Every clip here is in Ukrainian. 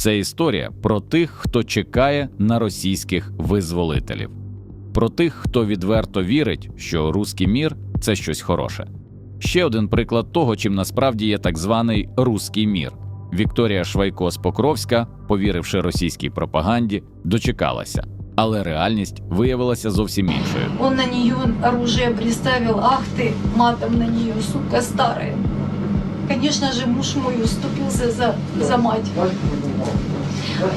Це історія про тих, хто чекає на російських визволителів, про тих, хто відверто вірить, що руський мір це щось хороше. Ще один приклад того, чим насправді є так званий руський мір. Вікторія Швайко з Покровська, повіривши російській пропаганді, дочекалася, але реальність виявилася зовсім іншою. Он на нее оружие приставил, ах ты, матом на нее, сука старая. Конечно же, муж мой уступился за, за мать,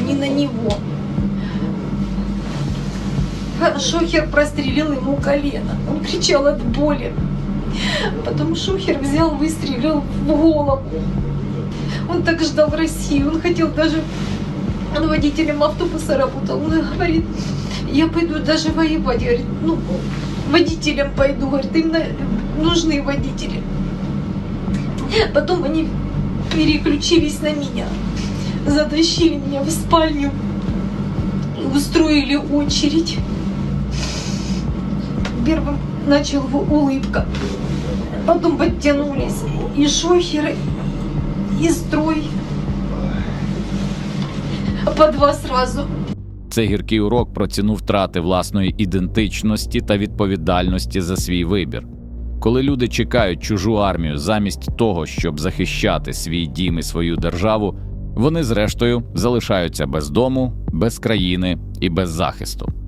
не на него. Шухер прострелил ему колено. Он кричал от боли. Потом Шухер взял, выстрелил в голову. Он так ждал России, он хотел даже... Он водителем автобуса работал. Он говорит, я пойду даже воевать. Говорит, ну, водителем пойду. Говорит, им нужны водители. Потом они переключились на меня. Затащили меня в спальню. и Устроили очередь. Первым начал в- улыбка. Потом подтянулись и шохеры, и строй. По два сразу. Це гіркий урок про ціну втрати власної ідентичності та відповідальності за свій вибір. Коли люди чекають чужу армію замість того, щоб захищати свій дім і свою державу, вони зрештою залишаються без дому, без країни і без захисту.